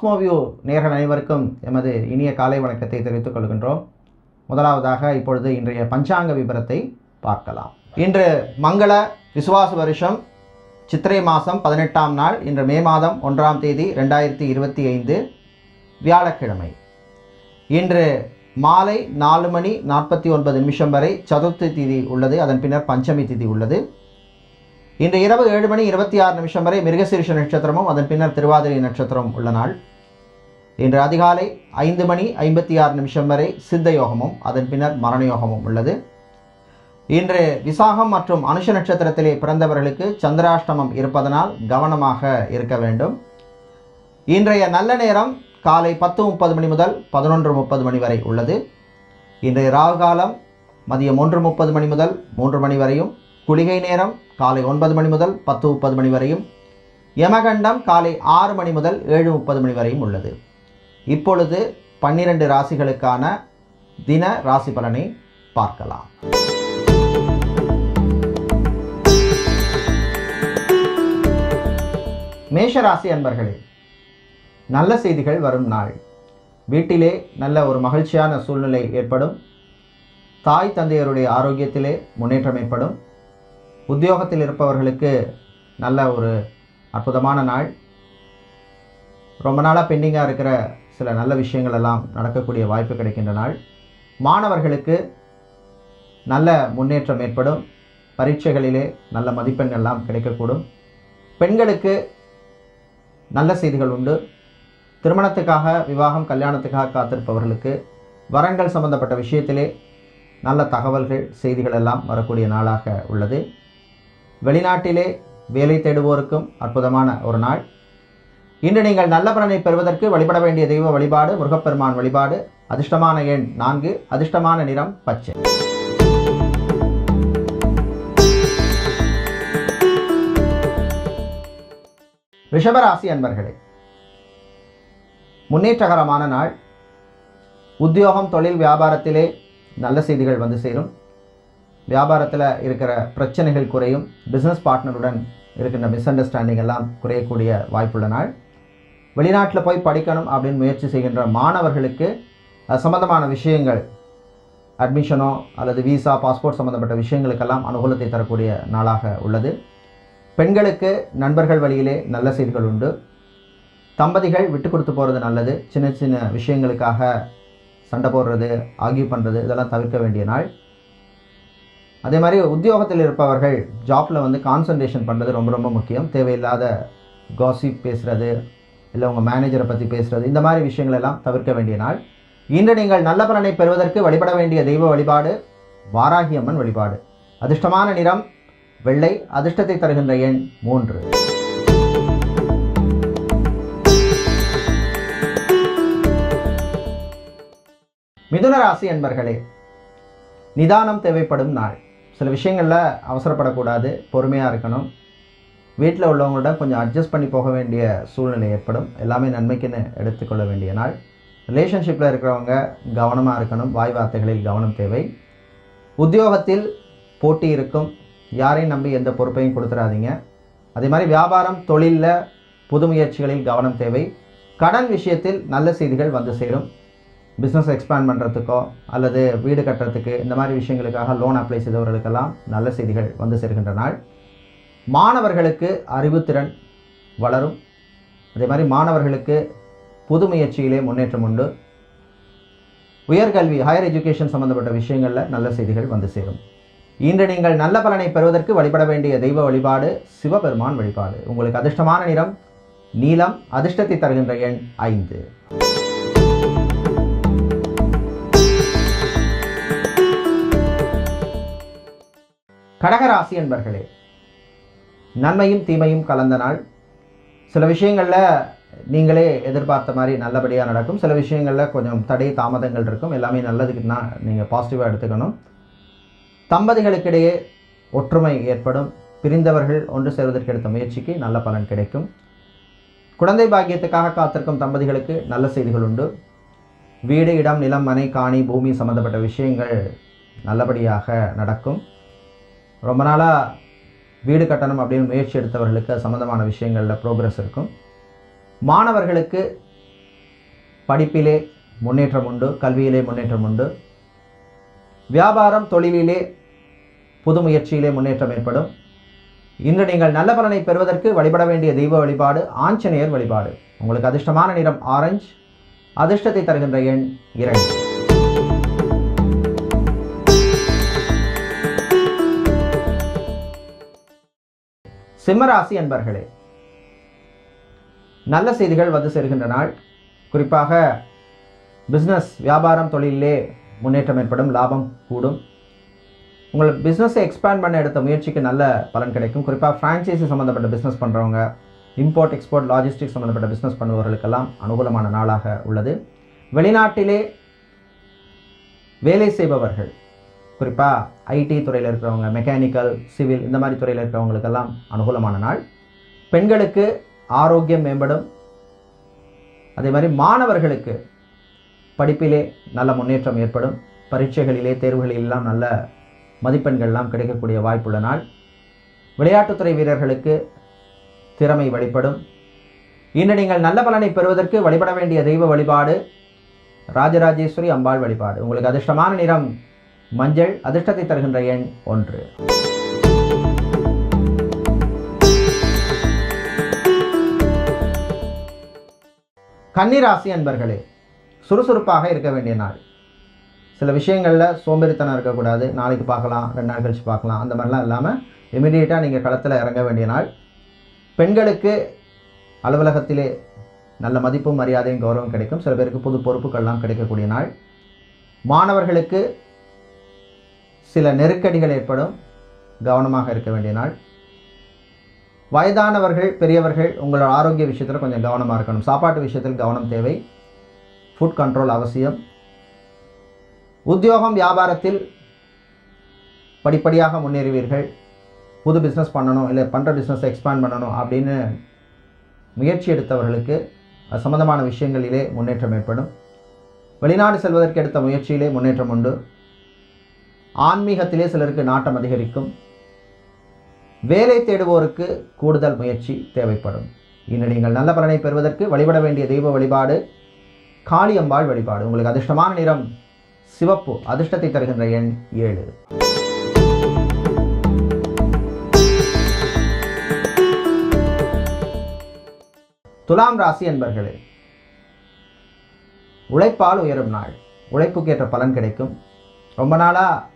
Cosmoview நேர்கள் அனைவருக்கும் எமது இனிய காலை வணக்கத்தை தெரிவித்துக் கொள்கின்றோம். முதலாவதாக இப்பொழுது இன்றைய பஞ்சாங்க விபரத்தை பார்க்கலாம். இன்று மங்கள விசுவாச வருஷம் சித்திரை மாதம் பதினெட்டாம் நாள் இன்று மே மாதம் ஒன்றாம் தேதி ரெண்டாயிரத்தி இருபத்தி ஐந்து வியாழக்கிழமை. இன்று மாலை நாலு மணி நாற்பத்தி ஒன்பது நிமிஷம் வரை சதுர்த்தி திதி உள்ளது அதன் பின்னர் பஞ்சமி திதி உள்ளது. இன்று இரவு ஏழு மணி இருபத்தி ஆறு நிமிஷம் வரை மிருகசீரிஷ நட்சத்திரமும் அதன் பின்னர் திருவாதிரை நட்சத்திரம் உள்ள நாள். இன்று அதிகாலை ஐந்து மணி ஐம்பத்தி ஆறு நிமிஷம் வரை சித்த யோகமும் அதன் பின்னர் மரண யோகமும் உள்ளது. இன்று விசாகம் மற்றும் அனுஷ நட்சத்திரத்திலே பிறந்தவர்களுக்கு சந்திராஷ்டமம் இருப்பதனால் கவனமாக இருக்க வேண்டும். இன்றைய நல்ல நேரம் காலை பத்து முப்பது மணி முதல் பதினொன்று முப்பது மணி வரை உள்ளது. இன்றைய ராகு காலம் மதியம் ஒன்று முப்பது மணி முதல் மூன்று மணி வரையும் குளிகை நேரம் காலை ஒன்பது மணி முதல் பத்து முப்பது மணி வரையும் யமகண்டம் காலை ஆறு மணி முதல் ஏழு முப்பது மணி வரையும் உள்ளது. இப்பொழுது பன்னிரண்டு ராசிகளுக்கான தின ராசி பலனை பார்க்கலாம். மேஷ ராசி அன்பர்களே நல்ல செய்திகள் வரும் நாள். வீட்டிலே நல்ல ஒரு மகிழ்ச்சியான சூழ்நிலை ஏற்படும். தாய் தந்தையருடைய ஆரோக்கியத்திலே முன்னேற்றம் ஏற்படும். உத்தியோகத்தில் இருப்பவர்களுக்கு நல்ல ஒரு அற்புதமான நாள். ரொம்ப நாளாக பெண்டிங்காக இருக்கிற சில நல்ல விஷயங்கள் எல்லாம் நடக்கக்கூடிய வாய்ப்பு கிடைக்கின்ற நாள். மாணவர்களுக்கு நல்ல முன்னேற்றம் ஏற்படும். பரீட்சைகளிலே நல்ல மதிப்பெண் எல்லாம் கிடைக்கக்கூடும். பெண்களுக்கு நல்ல செய்திகள் உண்டு. திருமணத்துக்காக விவாகம் கல்யாணத்துக்காக காத்திருப்பவர்களுக்கு வரன்கள் சம்பந்தப்பட்ட விஷயத்திலே நல்ல தகவல்கள் செய்திகள் எல்லாம் வரக்கூடிய நாளாக உள்ளது. வெளிநாட்டிலே வேலை தேடுவோருக்கும் அற்புதமான ஒரு நாள். இன்று நீங்கள் நல்ல பலனை பெறுவதற்கு வழிபட வேண்டிய தெய்வ வழிபாடு முருகப்பெருமான் வழிபாடு. அதிர்ஷ்டமான எண் நான்கு அதிர்ஷ்டமான நிறம் பச்சை. ரிஷபராசி அன்பர்களே முன்னேற்றகரமான நாள். உத்தியோகம் தொழில் வியாபாரத்திலே நல்ல செய்திகள் வந்து சேரும். வியாபாரத்தில் இருக்கிற பிரச்சனைகள் குறையும். பிஸ்னஸ் பார்ட்னருடன் இருக்கின்ற மிஸ் அண்டர்ஸ்டாண்டிங் எல்லாம் குறையக்கூடிய வாய்ப்புள்ள நாள். வெளிநாட்டில் போய் படிக்கணும் அப்படின்னு முயற்சி செய்கின்ற மாணவர்களுக்கு சம்மந்தமான சம்பந்தமான விஷயங்கள் அட்மிஷனோ அல்லது விசா பாஸ்போர்ட் சம்மந்தப்பட்ட விஷயங்களுக்கெல்லாம் அனுகூலத்தை தரக்கூடிய நாளாக உள்ளது. பெண்களுக்கு நண்பர்கள் வழியிலே நல்ல செய்திகள் உண்டு. தம்பதிகள் விட்டு கொடுத்து போகிறது நல்லது. சின்ன சின்ன விஷயங்களுக்காக சண்டை போடுறது ஆகிய பண்ணுறது இதெல்லாம் தவிர்க்க வேண்டிய நாள். அதே மாதிரி உத்தியோகத்தில் இருப்பவர்கள் ஜாப்பில் வந்து கான்சன்ட்ரேஷன் பண்ணுறது ரொம்ப ரொம்ப முக்கியம். தேவையில்லாத காசிப் பேசுகிறது இல்லை உங்கள் மேனேஜரை பற்றி பேசுகிறது இந்த மாதிரி விஷயங்கள் எல்லாம் தவிர்க்க வேண்டிய நாள். இன்று நீங்கள் நல்ல பலனை பெறுவதற்கு வழிபட வேண்டிய தெய்வ வழிபாடு வாராகி அம்மன் வழிபாடு. அதிர்ஷ்டமான நிறம் வெள்ளை அதிர்ஷ்டத்தை தருகின்ற எண் மூன்று. மிதுன ராசி என்பர்களே நிதானம் தேவைப்படும் நாள். சில விஷயங்களில் அவசரப்படக்கூடாது பொறுமையாக இருக்கணும். வீட்டில் உள்ளவங்களோட கொஞ்சம் அட்ஜஸ்ட் பண்ணி போக வேண்டிய சூழ்நிலை ஏற்படும். எல்லாமே நன்மைக்குன்னு எடுத்துக்கொள்ள வேண்டிய நாள். ரிலேஷன்ஷிப்பில் இருக்கிறவங்க கவனமாக இருக்கணும். வாய் வார்த்தைகளில் கவனம் தேவை. உத்தியோகத்தில் போட்டி இருக்கும். யாரையும் நம்பி எந்த பொறுப்பையும் கொடுத்துடாதீங்க அதே மாதிரி வியாபாரம் தொழிலில் புது முயற்சிகளில் கவனம் தேவை. கடன் விஷயத்தில் நல்ல செய்திகள் வந்து சேரும். பிஸ்னஸ் எக்ஸ்பேண்ட் பண்ணுறதுக்கோ அல்லது வீடு கட்டுறதுக்கு இந்த மாதிரி விஷயங்களுக்காக லோன் அப்ளை செய்தவர்களுக்கெல்லாம் நல்ல செய்திகள் வந்து சேர்கின்ற நாள். மாணவர்களுக்கு அறிவுத்திறன் வளரும். அதே மாதிரி மாணவர்களுக்கு புது முயற்சியிலே முன்னேற்றம் உண்டு. உயர்கல்வி ஹையர் எஜுகேஷன் சம்பந்தப்பட்ட விஷயங்களில் நல்ல செய்திகள் வந்து சேரும். இன்று நீங்கள் நல்ல பலனை பெறுவதற்கு வழிபட வேண்டிய தெய்வ வழிபாடு சிவபெருமான் வழிபாடு. உங்களுக்கு அதிர்ஷ்டமான நிறம் நீலம் அதிர்ஷ்டத்தை தருகின்ற எண் ஐந்து. கடகராசி என்பர்களே நன்மையும் தீமையும் கலந்த நாள். சில விஷயங்களில் நீங்களே எதிர்பார்த்த மாதிரி நல்லபடியாக நடக்கும். சில விஷயங்களில் கொஞ்சம் தடை தாமதங்கள் இருக்கும். எல்லாமே நல்லதுக்கு தான் நீங்கள் பாசிட்டிவாக எடுத்துக்கணும். தம்பதிகளுக்கிடையே ஒற்றுமை ஏற்படும். பிரிந்தவர்கள் ஒன்று சேர்வதற்கு எடுத்த முயற்சிக்கு நல்ல பலன் கிடைக்கும். குழந்தை பாக்கியத்துக்காக காத்திருக்கும் தம்பதிகளுக்கு நல்ல செய்திகள் உண்டு. வீடு இடம் நிலம் மனை காணி பூமி சம்மந்தப்பட்ட விஷயங்கள் நல்லபடியாக நடக்கும். ரொம்ப நாளாக வீடு கட்டணம் அப்படின்னு முயற்சி எடுத்தவர்களுக்கு சம்மந்தமான விஷயங்களில் ப்ரோக்ரஸ் இருக்கும். மாணவர்களுக்கு படிப்பிலே முன்னேற்றம் உண்டு கல்வியிலே முன்னேற்றம் உண்டு. வியாபாரம் தொழிலிலே புது முயற்சியிலே முன்னேற்றம் ஏற்படும். இன்று நீங்கள் நல்ல பலனை பெறுவதற்கு வழிபட வேண்டிய தெய்வ வழிபாடு ஆஞ்சநேயர் வழிபாடு. உங்களுக்கு அதிர்ஷ்டமான நிறம் ஆரஞ்சு அதிர்ஷ்டத்தை தருகின்ற எண் இரண்டு. சிம்மராசி அன்பர்களே நல்ல செய்திகள் வந்து சேர்கின்ற நாள். குறிப்பாக பிஸ்னஸ் வியாபாரம் தொழிலிலே முன்னேற்றம் ஏற்படும் லாபம் கூடும். உங்கள் பிஸ்னஸை எக்ஸ்பேண்ட் பண்ண எடுத்த முயற்சிக்கு நல்ல பலன் கிடைக்கும். குறிப்பாக ஃப்ரான்ச்சைஸி சம்மந்தப்பட்ட பிஸ்னஸ் பண்ணுறவங்க இம்போர்ட் எக்ஸ்போர்ட் லாஜிஸ்டிக்ஸ் சம்மந்தப்பட்ட பிஸ்னஸ் பண்ணுபவர்களுக்கெல்லாம் அனுகூலமான நாளாக உள்ளது. வெளிநாட்டிலே வேலை செய்பவர்கள் குறிப்பாக ஐடி துறையில் இருக்கிறவங்க மெக்கானிக்கல் சிவில் இந்த மாதிரி துறையில் இருக்கிறவங்களுக்கெல்லாம் அனுகூலமான நாள். பெண்களுக்கு ஆரோக்கியம் மேம்படும். அதே மாதிரி மாணவர்களுக்கு படிப்பிலே நல்ல முன்னேற்றம் ஏற்படும். பரீட்சைகளிலே தேர்வுகளிலெல்லாம் நல்ல மதிப்பெண்கள்லாம் கிடைக்கக்கூடிய வாய்ப்புள்ள நாள். விளையாட்டுத்துறை வீரர்களுக்கு திறமை வழிபடும். இன்று நீங்கள் நல்ல பலனை பெறுவதற்கு வழிபட வேண்டிய தெய்வ வழிபாடு ராஜராஜேஸ்வரி அம்பாள் வழிபாடு. உங்களுக்கு அதிர்ஷ்டமான நிறம் மஞ்சள் அதிர்ஷ்டத்தை தருகின்ற எண் ஒன்று. கன்னிராசி அன்பர்களே சுறுசுறுப்பாக இருக்க வேண்டிய நாள். சில விஷயங்களில் சோம்பேறித்தனம் இருக்கக்கூடாது. நாளைக்கு பார்க்கலாம் ரெண்டு நாள் கழிச்சு பார்க்கலாம். அந்த மாதிரிலாம் இல்லாமல் இமிடியேட்டாக நீங்கள் களத்தில் இறங்க வேண்டிய நாள். பெண்களுக்கு அலுவலகத்திலே நல்ல மதிப்பும் மரியாதையும் கௌரவம் கிடைக்கும். சில பேருக்கு புது பொறுப்புகள்லாம் கிடைக்கக்கூடிய நாள். மாணவர்களுக்கு சில நெருக்கடிகள் ஏற்படும். கவனமாக இருக்க வேண்டிய நாள். வயதானவர்கள் பெரியவர்கள் உங்களோட ஆரோக்கிய விஷயத்தில் கொஞ்சம் கவனமாக இருக்கணும். சாப்பாட்டு விஷயத்தில் கவனம் தேவை. ஃபுட் கண்ட்ரோல் அவசியம். உத்தியோகம் வியாபாரத்தில் படிப்படியாக முன்னேறுவீர்கள். புது பிஸ்னஸ் பண்ணணும் இல்லை பண்ணுற பிஸ்னஸை எக்ஸ்பேண்ட் பண்ணணும் அப்படின்னு முயற்சி எடுத்தவர்களுக்கு அது சம்மந்தமான விஷயங்களிலே முன்னேற்றம் ஏற்படும். வெளிநாடு செல்வதற்கு எடுத்த முயற்சியிலே முன்னேற்றம் உண்டு. ஆன்மீகத்திலே சிலருக்கு நாட்டம் அதிகரிக்கும். வேலை தேடுவோருக்கு கூடுதல் முயற்சி தேவைப்படும். இன்று நீங்கள் நல்ல பலனை பெறுவதற்கு வழிபட வேண்டிய தெய்வ வழிபாடு காளியம்பாள் வழிபாடு. உங்களுக்கு அதிர்ஷ்டமான நிறம் சிவப்பு அதிர்ஷ்டத்தை தருகின்ற எண் ஏழு. துலாம் ராசி என்பர்களே உழைப்பால் உயரும் நாள். உழைப்புக்கேற்ற பலன் கிடைக்கும். ரொம்ப நாளாக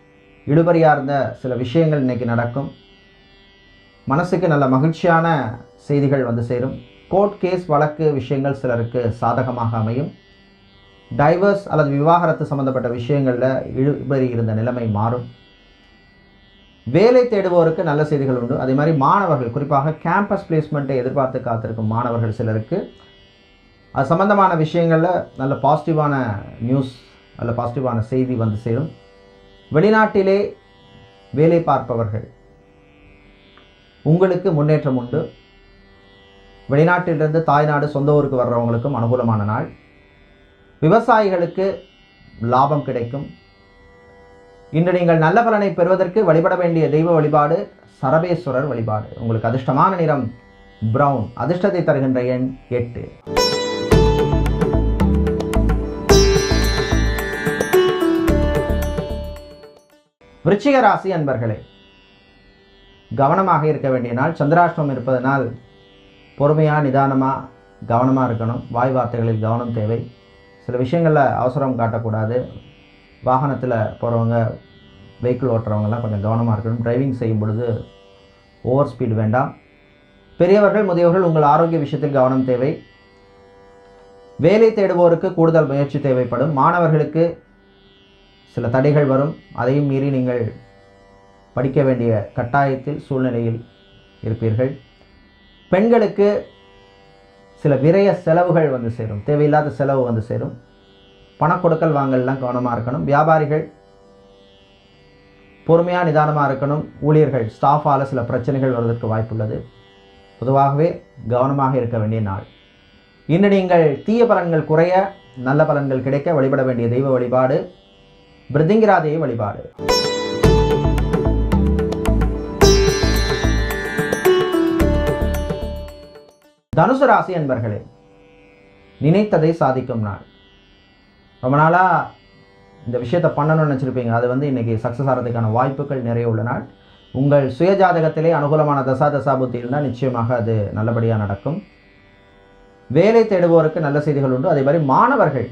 இழுபறியாக இருந்த சில விஷயங்கள் இன்றைக்கி நடக்கும். மனசுக்கு நல்ல மகிழ்ச்சியான செய்திகள் வந்து சேரும். கோர்ட் கேஸ் வழக்கு விஷயங்கள் சிலருக்கு சாதகமாக அமையும். டைவர்ஸ் அல்லது விவாகரத்து சம்பந்தப்பட்ட விஷயங்களில் இழுபறி இருந்த நிலைமை மாறும். வேலை தேடுவோருக்கு நல்ல செய்திகள் உண்டு. அதே மாதிரி மாணவர்கள் குறிப்பாக கேம்பஸ் பிளேஸ்மெண்ட்டை எதிர்பார்த்து காத்திருக்கும் மாணவர்கள் சிலருக்கு. அது சம்பந்தமான விஷயங்களில் நல்ல பாசிட்டிவான நியூஸ் நல்ல பாசிட்டிவான செய்தி வந்து சேரும். வெளிநாட்டிலே வேலை பார்ப்பவர்கள். உங்களுக்கு முன்னேற்றம் உண்டு. வெளிநாட்டிலிருந்து தாய்நாடு சொந்த ஊருக்கு வர்றவங்களுக்கும் அனுகூலமான நாள். விவசாயிகளுக்கு லாபம் கிடைக்கும். இன்று நீங்கள் நல்ல பலனை பெறுவதற்கு வழிபட வேண்டிய தெய்வ வழிபாடு சரபேஸ்வரர் வழிபாடு. உங்களுக்கு அதிர்ஷ்டமான நிறம் பிரவுன் அதிர்ஷ்டத்தை தருகின்ற எண் எட்டு. விருச்சிக ராசி அன்பர்களே கவனமாக இருக்க வேண்டிய நாள் சந்திராஷ்டமம் இருப்பதனால் பொறுமையாக நிதானமாக கவனமாக இருக்கணும். வாய் வார்த்தைகளில் கவனம் தேவை. சில விஷயங்களில் அவசரம் காட்டக்கூடாது. வாகனத்தில் போகிறவங்க வெஹிக்கிள் ஓட்டுறவங்கலாம் கொஞ்சம் கவனமாக இருக்கணும். டிரைவிங் செய்யும் பொழுது ஓவர் ஸ்பீடு வேண்டாம். பெரியவர்கள் முதியவர்கள் உங்கள் ஆரோக்கிய விஷயத்தில் கவனம் தேவை. வேலை தேடுவோருக்கு கூடுதல் முயற்சி தேவைப்படும். மாணவர்களுக்கு சில தடைகள் வரும். அதையும் மீறி நீங்கள் படிக்க வேண்டிய கட்டாயத்தில் சூழ்நிலையில் இருப்பீர்கள். பெண்களுக்கு சில விரய செலவுகள் வந்து சேரும். தேவையில்லாத செலவு வந்து சேரும். பணக்கொடுக்கல் வாங்கல்லாம் கவனமாக இருக்கணும். வியாபாரிகள் பொறுமையாக நிதானமாக இருக்கணும். ஊழியர்கள் ஸ்டாஃபால் சில பிரச்சனைகள் வருவதற்கு வாய்ப்புள்ளது. பொதுவாகவே கவனமாக இருக்க வேண்டிய நாள். இன்று நீங்கள் தீய பலன்கள் குறைய நல்ல பலன்கள் கிடைக்க வழிபட வேண்டிய தெய்வ வழிபாடு பிருதிங்கிராதேவி வழிபாடு. தனுசு ராசி என்பர்களே நினைத்ததை சாதிக்கும் நாள். ரொம்ப நாளாக இந்த விஷயத்தை பண்ணணும்னு நினச்சிருப்பீங்க. அது வந்து இன்றைக்கி சக்ஸஸ் ஆகிறதுக்கான வாய்ப்புகள் நிறைய உள்ள நாள். உங்கள் சுயஜாதகத்திலே அனுகூலமான தசா தசா புத்தி இருந்தால் நிச்சயமாக அது நல்லபடியாக நடக்கும். வேலை தேடுவோருக்கு நல்ல செய்திகள் உண்டு. அதே மாதிரி மாணவர்கள்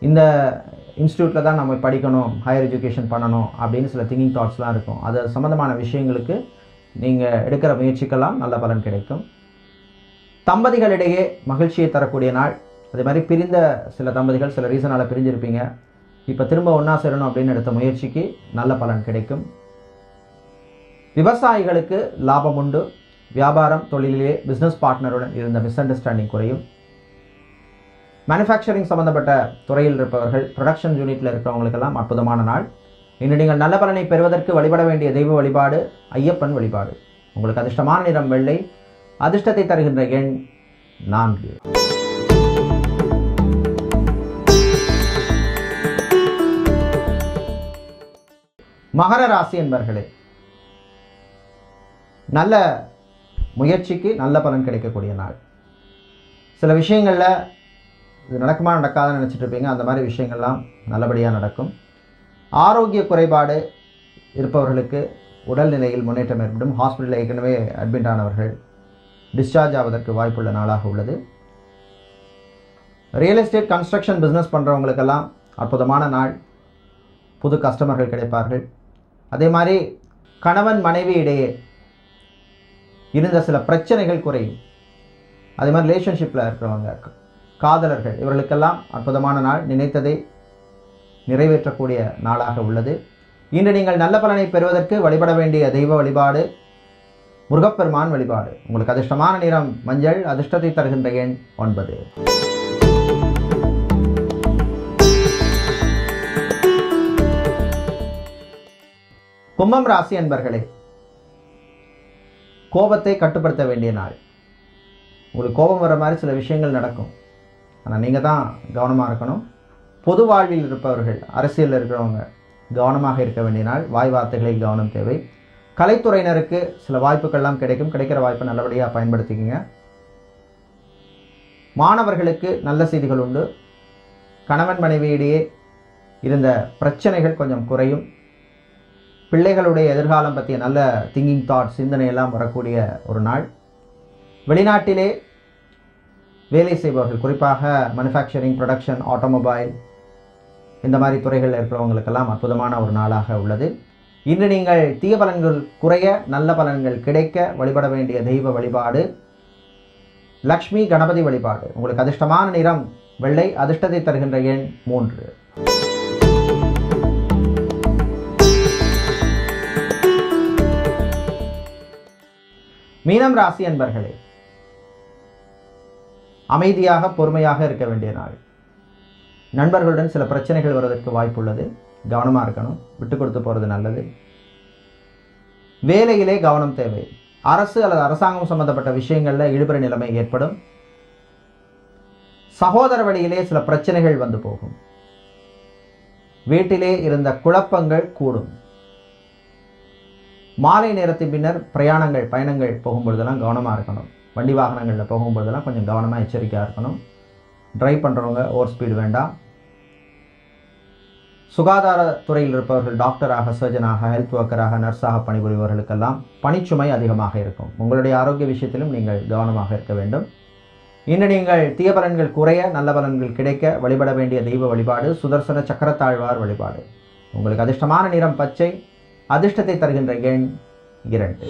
இந்த இன்ஸ்டியூட்டில் தான் நம்ம படிக்கணும் ஹையர் எஜுகேஷன் பண்ணணும் அப்படின்னு சில திங்கிங் தாட்ஸ்லாம் இருக்கும். அது சம்மந்தமான விஷயங்களுக்கு நீங்கள் எடுக்கிற முயற்சிக்கெல்லாம் நல்ல பலன் கிடைக்கும். தம்பதிகளிடையே மகிழ்ச்சியை தரக்கூடிய நாள். அதே மாதிரி பிரிந்த சில தம்பதிகள் சில ரீசனால் பிரிஞ்சிருப்பீங்க. இப்போ திரும்ப ஒன்றா சேரணும் அப்படின்னு எடுத்த முயற்சிக்கு நல்ல பலன் கிடைக்கும். விவசாயிகளுக்கு லாபம் உண்டு. வியாபாரம் தொழிலிலே பிஸ்னஸ் பார்ட்னருடன் இருந்த மிஸ் அண்டர்ஸ்டாண்டிங் குறையும். மேனுஃபேக்சரிங் சம்பந்தப்பட்ட துறையில் இருப்பவர்கள் ப்ரொடக்ஷன் யூனிட்டில் இருக்கிறவங்களுக்கெல்லாம் அற்புதமான நாள். இன்று நீங்கள் நல்ல பலனை பெறுவதற்கு வழிபட வேண்டிய தெய்வ வழிபாடு ஐயப்பன் வழிபாடு. உங்களுக்கு அதிர்ஷ்டமான நிறம் வெள்ளை அதிர்ஷ்டத்தை தருகின்ற எண் நான்கு. மகர ராசி என்பர்களே நல்ல முயற்சிக்கு நல்ல பலன் கிடைக்கக்கூடிய நாள். சில விஷயங்களில் இது நடக்குமா நடக்காதுன்னு நினச்சிட்டு இருப்பீங்க அந்த மாதிரி விஷயங்கள்லாம் நல்லபடியாக நடக்கும். ஆரோக்கிய குறைபாடு இருப்பவர்களுக்கு உடல்நிலையில் முன்னேற்றம் ஏற்படும். ஹாஸ்பிட்டலில் ஏற்கனவே அட்மிட் ஆனவர்கள் டிஸ்சார்ஜ் ஆவதற்கு வாய்ப்புள்ள நாளாக உள்ளது. ரியல் எஸ்டேட் கன்ஸ்ட்ரக்ஷன் பிஸ்னஸ் பண்ணுறவங்களுக்கெல்லாம் அற்புதமான நாள். புது கஸ்டமர்கள் கிடைப்பார்கள். அதே மாதிரி கணவன் மனைவி இடையே இருந்த சில பிரச்சனைகள் குறையும். அதே மாதிரி ரிலேஷன்ஷிப்பில் இருக்கிறவங்க காதலர்கள். இவர்களுக்கெல்லாம் அற்புதமான நாள். நினைத்ததை நிறைவேற்றக்கூடிய நாளாக உள்ளது. இன்று நீங்கள் நல்ல பலனை பெறுவதற்கு வழிபட வேண்டிய தெய்வ வழிபாடு முருகப்பெருமான் வழிபாடு. உங்களுக்கு அதிர்ஷ்டமான நிறம் மஞ்சள் அதிர்ஷ்டத்தை தருகின்ற எண் ஒன்பது. கும்பம் ராசி அன்பர்களே கோபத்தை கட்டுப்படுத்த வேண்டிய நாள். உங்களுக்கு கோபம் வர மாதிரி சில விஷயங்கள் நடக்கும். ஆனால் நீங்கள் தான் கவனமாக இருக்கணும். பொது வாழ்வில் இருப்பவர்கள் அரசியலில் இருக்கிறவங்க கவனமாக இருக்க வேண்டிய நாள் வாய் வார்த்தைகளில் கவனம் தேவை. கலைத்துறையினருக்கு சில வாய்ப்புகள்லாம் கிடைக்கும். கிடைக்கிற வாய்ப்பை நல்லபடியாக பயன்படுத்திக்கங்க. மாணவர்களுக்கு நல்ல செய்திகள் உண்டு. கணவன் மனைவியிடையே இருந்த பிரச்சனைகள் கொஞ்சம் குறையும். பிள்ளைகளுடைய எதிர்காலம் பற்றிய நல்ல திங்கிங் தாட் சிந்தனையெல்லாம் வரக்கூடிய ஒரு நாள். வெளிநாட்டிலே வேலை செய்பவர்கள் குறிப்பாக மேனுஃபேக்சரிங் ப்ரொடக்ஷன் ஆட்டோமொபைல் இந்த மாதிரி துறைகளில் இருக்கிறவங்களுக்கெல்லாம் அற்புதமான ஒரு நாளாக உள்ளது. இன்று நீங்கள் தீய பலன்கள் குறைய நல்ல பலன்கள் கிடைக்க வழிபட வேண்டிய தெய்வ வழிபாடு லக்ஷ்மி கணபதி வழிபாடு. உங்களுக்கு அதிர்ஷ்டமான நிறம் வெள்ளை அதிர்ஷ்டத்தை தருகின்ற எண் மூன்று. மீனம் ராசி அன்பர்களே அமைதியாக பொறுமையாக இருக்க வேண்டிய நாள். நண்பர்களுடன் சில பிரச்சனைகள் வருவதற்கு வாய்ப்புள்ளது. கவனமாக இருக்கணும். விட்டு கொடுத்து போகிறது நல்லது. வேலையிலே கவனம் தேவை. அரசு அல்லது அரசாங்கம் சம்பந்தப்பட்ட விஷயங்களில் இழுபறி நிலைமை ஏற்படும். சகோதர வழியிலே சில பிரச்சனைகள் வந்து போகும். வீட்டிலே இருந்த குழப்பங்கள் கூடும். மாலை நேரத்தின் பின்னர் பிரயாணங்கள் பயணங்கள் போகும்பொழுதெல்லாம் கவனமாக இருக்கணும். வண்டி வாகனங்களில் போகும்பொழுதெல்லாம் கொஞ்சம் கவனமாக எச்சரிக்கையாக இருக்கணும். ட்ரைவ் பண்ணுறவங்க ஓவர் ஸ்பீடு வேண்டாம். சுகாதாரத்துறையில் இருப்பவர்கள் டாக்டராக சர்ஜனாக ஹெல்த் ஒர்க்கராக நர்ஸாக பணிபுரிபவர்களுக்கெல்லாம் பணிச்சுமை அதிகமாக இருக்கும். உங்களுடைய ஆரோக்கிய விஷயத்திலும் நீங்கள் கவனமாக இருக்க வேண்டும். இன்று நீங்கள் தீய பலன்கள் குறைய நல்ல பலன்கள் கிடைக்க வழிபட வேண்டிய தெய்வ வழிபாடு சுதர்சன சக்கரத்தாழ்வார் வழிபாடு. உங்களுக்கு அதிர்ஷ்டமான நிறம் பச்சை அதிர்ஷ்டத்தை தருகின்ற எண் இரண்டு.